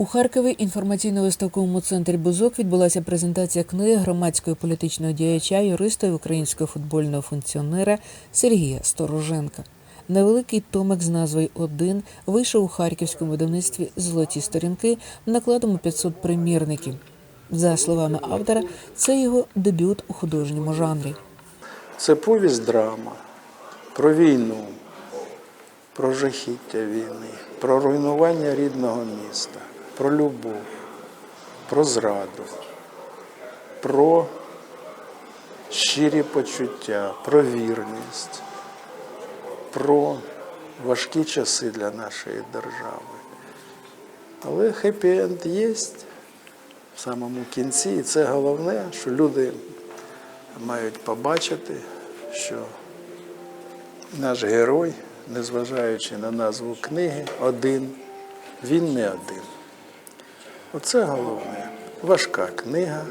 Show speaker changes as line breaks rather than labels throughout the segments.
У Харкові інформаційно-виставковому центрі Бузок відбулася презентація книги громадського політичного діяча, юриста і українського футбольного функціонера Сергія Стороженка. Невеликий томик з назвою Один вийшов у харківському видавництві Золоті сторінки накладом у 500 примірників. За словами автора, це його дебют у художньому жанрі.
Це повість драма про війну, про жахіття війни, про руйнування рідного міста, про любов, про зраду, про щирі почуття, про вірність, про важкі часи для нашої держави. Але хеппі-енд є в самому кінці, і це головне, що люди мають побачити, що наш герой, незважаючи на назву книги, один, він не один. Оце головне. Важка книга,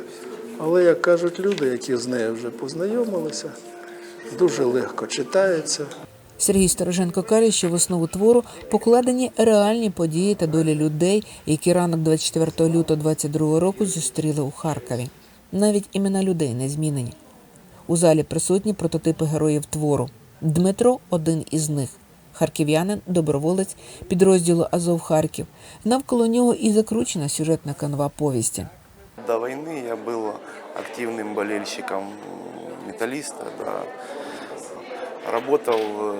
але, як кажуть люди, які з нею вже познайомилися, дуже легко читається.
Сергій Стороженко каже, що в основу твору покладені реальні події та долі людей, які ранок 24 лютого 22 року зустріли у Харкові. Навіть імена людей не змінені. У залі присутні прототипи героїв твору. Дмитро один із них. Харків'янин, доброволець підрозділу Азов Харків. Навколо нього і закручена сюжетна канва повісті.
До войны я был активным болельщиком металлиста, да. Работал э,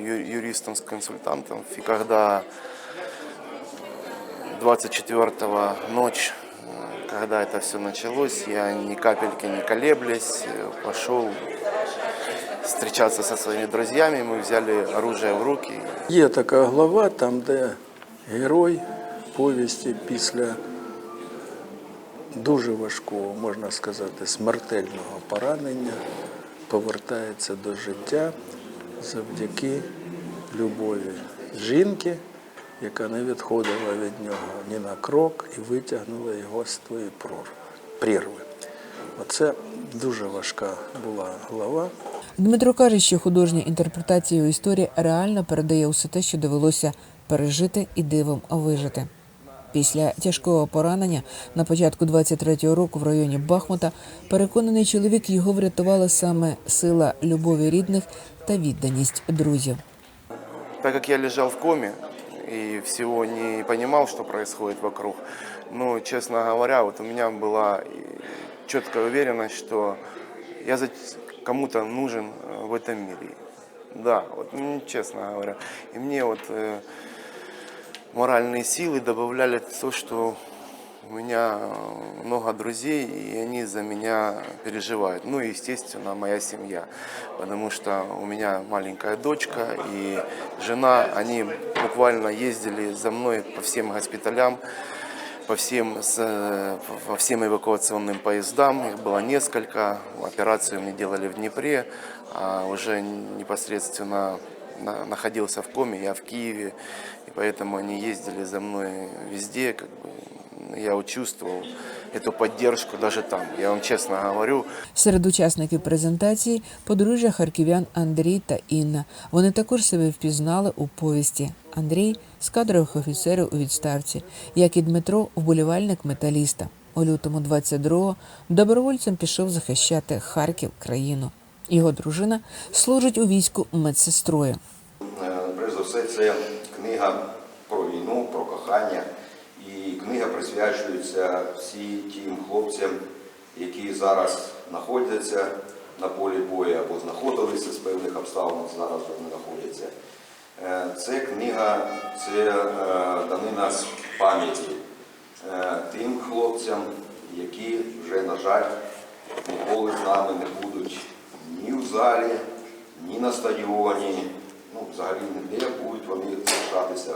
ю- юристом с консультантом. И когда 24 ночь, э, когда это все началось, я ни капельки не колеблясь э, пошел встречаться со своими друзьями. Мы взяли оружие в руки
Є така глава, там, де герой повісті після дуже важкого, можна сказати, смертельного поранення повертається до життя завдяки любові жінки, яка не відходила від нього ні на крок і витягнула його з тої прірви. Оце дуже важка була глава.
Дмитро каже, що художня інтерпретація його історії реально передає усе те, що довелося пережити і дивом вижити. Після тяжкого поранення на початку 23-го року в районі Бахмута переконаний чоловік його врятувала саме сила любові рідних та відданість друзів.
Так как я лежал в коме и всего не понимал, что происходит вокруг, ну, честно говоря, вот у меня была четкая уверенность, что я за кому-то нужен э, в этом мире. Да, вот м, честно говоря. И мне вот э, моральные силы добавляли то, что у меня э, много друзей, и они за меня переживают. Ну и, естественно, моя семья. Потому что у меня маленькая дочка и жена, они буквально ездили за мной по всем госпиталям, по всем, с- э, по всем эвакуационным поездам. Их было несколько. Операцию мне делали в Днепре, а уже непосредственно на- находился в коме, я в Киеве, и поэтому они ездили за мной везде, как бы я чувствовал эту поддержку даже там. Я вам честно говорю,
Серед учасників презентації подружжя харків'ян Андрій та Інна. Вони також себе впізнали у повісті. Андрій з кадрових офіцерів у відставці, як і Дмитро, вболівальник металіста. У лютому 22-го добровольцем пішов захищати Харків країну. Його дружина служить у війську медсестрою.
Е, за все, це книга про війну, про кохання. І книга присвячується всім тим хлопцям, які зараз знаходяться на полі бою або знаходилися з певних обставин, зараз не знаходяться. Е, Це книга, це е, данина з пам'яті е, тим хлопцям, які вже, на жаль, ніколи з нами не будуть ні в залі, ні на стадіоні, ну, взагалі ніде будуть вони залишатися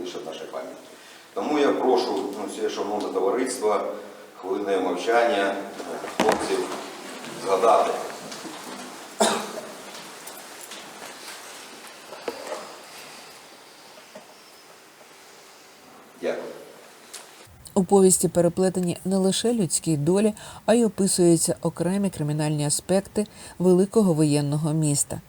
лише в нашій пам'яті. Тому я прошу ну, все шановне товариство хвилиною мовчання хлопців згадати.
У повісті переплетені не лише людські долі, а й описуються окремі кримінальні аспекти великого воєнного міста.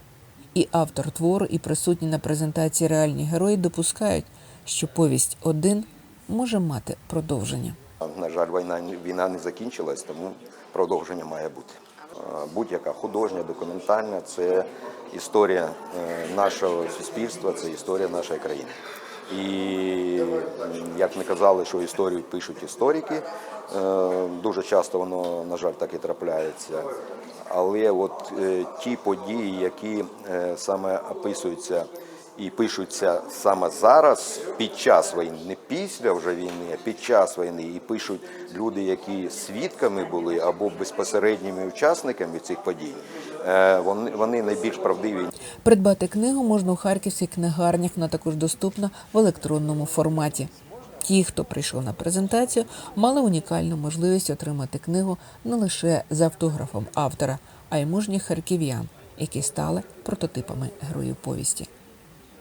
І автор твору, і присутні на презентації реальні герої допускають, що повість один може мати продовження.
На жаль, війна, війна не закінчилась, тому продовження має бути. Будь-яка художня, документальна це історія е, нашого суспільства, це історія нашої країни. І як ми казали, що історію пишуть історики, е, дуже часто воно, на жаль, так і трапляється. Але от е, ті події, які саме описуються і пишуться саме зараз, під час війни, не після вже війни, а під час війни, і пишуть люди, які свідками були або безпосередніми учасниками цих подій, е, вони, вони найбільш правдиві.
Придбати книгу можна у харківських книгарнях, вона також доступна в електронному форматі. Ті, хто прийшов на презентацію, мали унікальну можливість отримати книгу не лише з автографом автора, а й мужніх харків'ян, які стали прототипами героїв повісті.